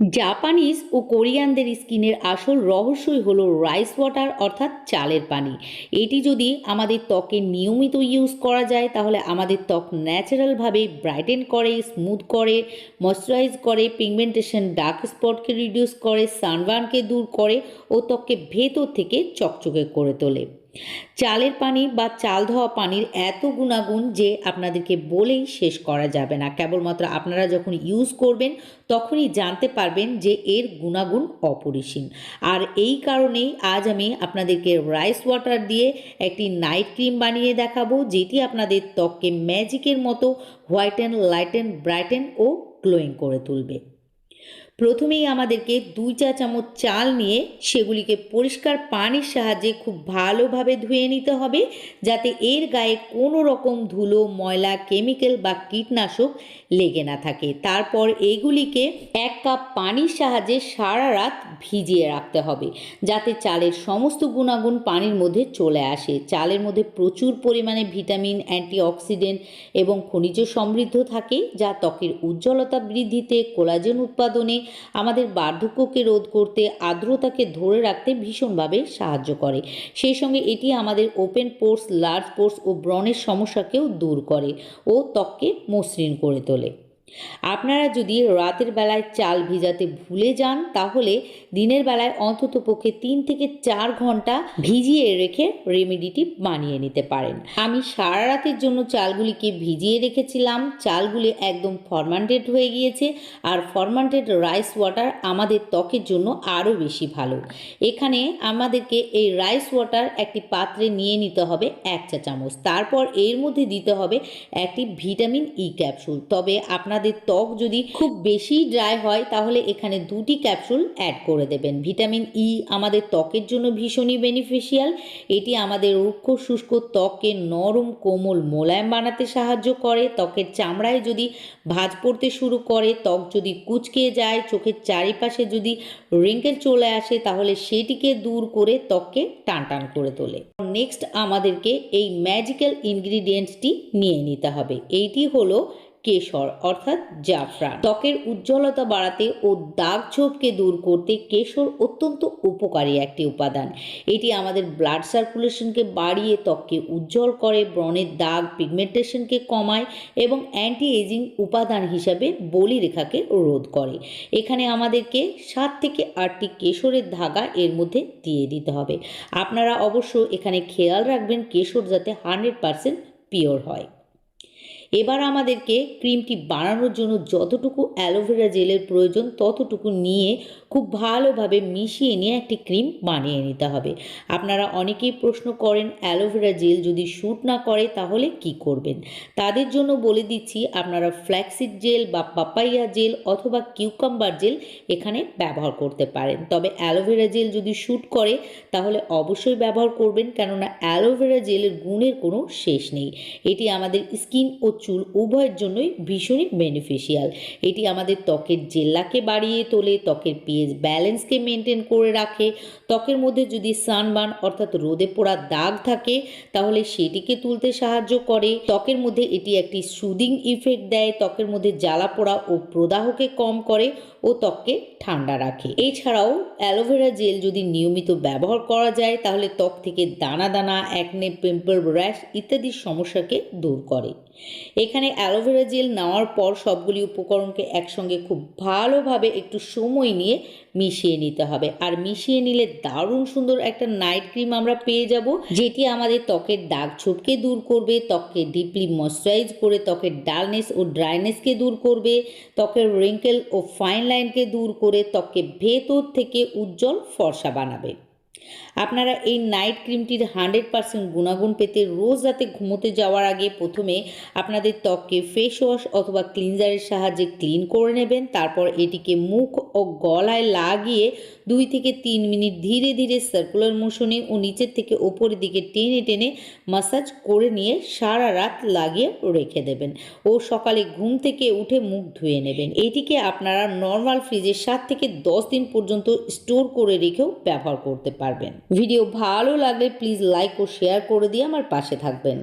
Japanese ও কোরিয়ানদের স্কিনের আসল রহস্যই হলো রাইস ওয়াটার অর্থাৎ চালের পানি। এটি যদি আমাদের ত্বকে নিয়মিত ইউজ করা যায়, তাহলে আমাদের ত্বক ন্যাচারালভাবে ব্রাইটেন করে, স্মুথ করে, ময়শ্চারাইজ করে, পিগমেন্টেশন ডার্ক স্পটকে রিডিউস করে, সানবার্নকে দূর করে ও ত্বককে ভেতর থেকে চকচকে করে তোলে। চালের পানি বা চাল ধোয়া পানির এত গুণাগুণ যে আপনাদেরকে বলেই শেষ করা যাবে না। কেবলমাত্র আপনারা যখন ইউজ করবেন, তখনই জানতে পারবেন যে এর গুণাগুণ অপরিসীম। আর এই কারণেই আজ আমি আপনাদেরকে রাইস ওয়াটার দিয়ে একটি নাইট ক্রিম বানিয়ে দেখাবো, যেটি আপনাদের ত্বককে ম্যাজিকের মতো হোয়াইটেন লাইটেন ব্রাইটেন ও গ্লোয়িং করে তুলবে। প্রথমেই আমাদেরকে দুই চা চামচ চাল নিয়ে সেগুলিকে পরিষ্কার পানির সাহায্যে খুব ভালোভাবে ধুয়ে নিতে হবে, যাতে এর গায়ে কোনো রকম ধুলো, ময়লা, কেমিক্যাল বা কীটনাশক লেগে না থাকে। তারপর এগুলিকে এক কাপ পানির সাহায্যে সারা রাত ভিজিয়ে রাখতে হবে, যাতে চালের সমস্ত গুণাগুণ পানির মধ্যে চলে আসে। চালের মধ্যে প্রচুর পরিমাণে ভিটামিন, অ্যান্টিঅক্সিডেন্ট এবং খনিজ সমৃদ্ধ থাকে, যা ত্বকের উজ্জ্বলতা বৃদ্ধিতে, কোলাজেন উৎপাদনে আমাদের বার্ধক্যকে রোধ করতে, আর্দ্রতাকে ধরে রাখতে ভীষণভাবে সাহায্য করে। সেই সঙ্গে এটি আমাদের ওপেন পোর্স লার্জ পোর্স ও ব্রণের সমস্যাকেও দূর করে ও ত্বককে মসৃণ করে তোলে। আপনারা যদি রাতের বেলায় চাল ভিজাতে ভুলে যান, তাহলে দিনের বেলায় অন্তত পক্ষে তিন থেকে চার ঘণ্টা ভিজিয়ে রেখে রেমেডিটি বানিয়ে নিতে পারেন। আমি সারা রাতের জন্য চালগুলিকে ভিজিয়ে রেখেছিলাম। চালগুলি একদম ফরমান্টেড হয়ে গিয়েছে আর ফরমান্টেড রাইস ওয়াটার আমাদের ত্বকের জন্য আরও বেশি ভালো। এখানে আমাদেরকে এই রাইস ওয়াটার একটি পাত্রে নিয়ে নিতে হবে এক চা চামচ। তারপর এর মধ্যে দিতে হবে একটি ভিটামিন ই ক্যাপসুল তবে আপনাদের ত্বক যদি খুব বেশি ড্রাই হয়, তাহলে এখানে দুটি ক্যাপসুল অ্যাড করে দেবেন। ভিটামিন ই আমাদের ত্বকের জন্য ভীষণই বেনিফিশিয়াল এটি আমাদের রুক্ষ, শুষ্ক ত্বককে নরম, কোমল মোলায়েম বানাতে সাহায্য করে। ত্বকের চামড়ায় যদি ভাঁজ পড়তে শুরু করে, ত্বক যদি কুচকে যায়, চোখের চারিপাশে যদি রিঙ্কেল চলে আসে, তাহলে সেটিকে দূর করে ত্বককে টান টান করে তোলে। নেক্সট আমাদেরকে এই ম্যাজিক্যাল ইনগ্রিডিয়েন্টসটি নিয়ে নিতে হবে। এইটি হলো কেশর, অর্থাৎ জাফরান। ত্বকের উজ্জ্বলতা বাড়াতে ও দাগ ছোপকে দূর করতে কেশর অত্যন্ত উপকারী একটি উপাদান। এটি আমাদের ব্লাড সার্কুলেশনকে বাড়িয়ে ত্বককে উজ্জ্বল করে, ব্রণের দাগ পিগমেন্টেশনকে কমায় এবং অ্যান্টি এজিং উপাদান হিসাবে বলি রেখাকে রোধ করে। এখানে আমাদেরকে সাত থেকে আটটি কেশরের ধাগা এর মধ্যে দিয়ে দিতে হবে। আপনারা অবশ্য এখানে খেয়াল রাখবেন, কেশর যাতে হান্ড্রেড পারসেন্ট পিওর হয়। এবার আমাদেরকে ক্রিমটি বানানোর জন্য যতটুকু অ্যালোভেরা জেলের প্রয়োজন ততটুকু নিয়ে খুব ভালোভাবে মিশিয়ে নিয়ে একটি ক্রিম বানিয়ে নিতে হবে। আপনারা অনেকেই প্রশ্ন করেন, অ্যালোভেরা জেল যদি শ্যুট না করে তাহলে কি করবেন? তাদের জন্য বলে দিচ্ছি, আপনারা ফ্ল্যাক্সিড জেল বা পাপাইয়া জেল অথবা কিউকাম্বার জেল এখানে ব্যবহার করতে পারেন। তবে অ্যালোভেরা জেল যদি শ্যুট করে তাহলে অবশ্যই ব্যবহার করবেন, কেননা অ্যালোভেরা জেলের গুণের কোনো শেষ নেই। এটি আমাদের স্কিন ও চুল উভয়ের জন্যই ভীষণই বেনিফিশিয়াল এটি আমাদের ত্বকের জেল্লাকে বাড়িয়ে তোলে, ত্বকের পিএইচ ব্যালেন্সকে মেনটেন করে রাখে। ত্বকের মধ্যে যদি সানবার্ন অর্থাৎ রোদে পোড়া দাগ থাকে, তাহলে সেটিকে তুলতে সাহায্য করে। ত্বকের মধ্যে এটি একটি সুদিং ইফেক্ট দেয়, ত্বকের মধ্যে জ্বালা পোড়া ও প্রদাহকে কম করে ও ত্বককে ঠান্ডা রাখে। এছাড়াও অ্যালোভেরা জেল যদি নিয়মিত ব্যবহার করা যায়, তাহলে ত্বক থেকে দানা দানা একনে পিম্পল র্যাশ ইত্যাদি সমস্যাকে দূর করে। এখানে অ্যালোভেরা জেল নেওয়ার পর সবগুলি উপকরণকে একসঙ্গে খুব ভালোভাবে একটু সময় নিয়ে মিশিয়ে নিতে হবে। আর মিশিয়ে নিলে দারুণ সুন্দর একটা নাইট ক্রিম আমরা পেয়ে যাব, যেটি আমাদের ত্বকের দাগ ছোপকে দূর করবে, ত্বককে ডিপলি ময়শ্চারাইজ করে ত্বকের ডালনেস ও ড্রাইনেসকে দূর করবে, ত্বকের রিঙ্কেল ও ফাইন লাইনকে দূর করে ত্বককে ভেতর থেকে উজ্জ্বল ফর্সা বানাবে। আপনারা এই নাইট ক্রিমটির হান্ড্রেড পারসেন্ট গুণাগুণ পেতে রোজ রাতে ঘুমোতে যাওয়ার আগে প্রথমে আপনাদের ত্বককে ফেস ওয়াশ অথবা ক্লিনজারের সাহায্যে ক্লিন করে নেবেন। তারপর এটিকে মুখ ও গলায় লাগিয়ে দুই থেকে তিন মিনিট ধীরে ধীরে সার্কুলার মোশনে ও নিচের থেকে ওপরের দিকে টেনে টেনে মাসাজ করে নিয়ে সারা রাত লাগিয়ে রেখে দেবেন ও সকালে ঘুম থেকে উঠে মুখ ধুয়ে নেবেন। এটিকে আপনারা নর্মাল ফ্রিজে সাত থেকে দশ দিন পর্যন্ত স্টোর করে রেখেও ব্যবহার করতে পারবেন ভিডিও ভালো লাগলে প্লিজ লাইক ও শেয়ার করে দিয়ে আমার পাশে থাকবেন।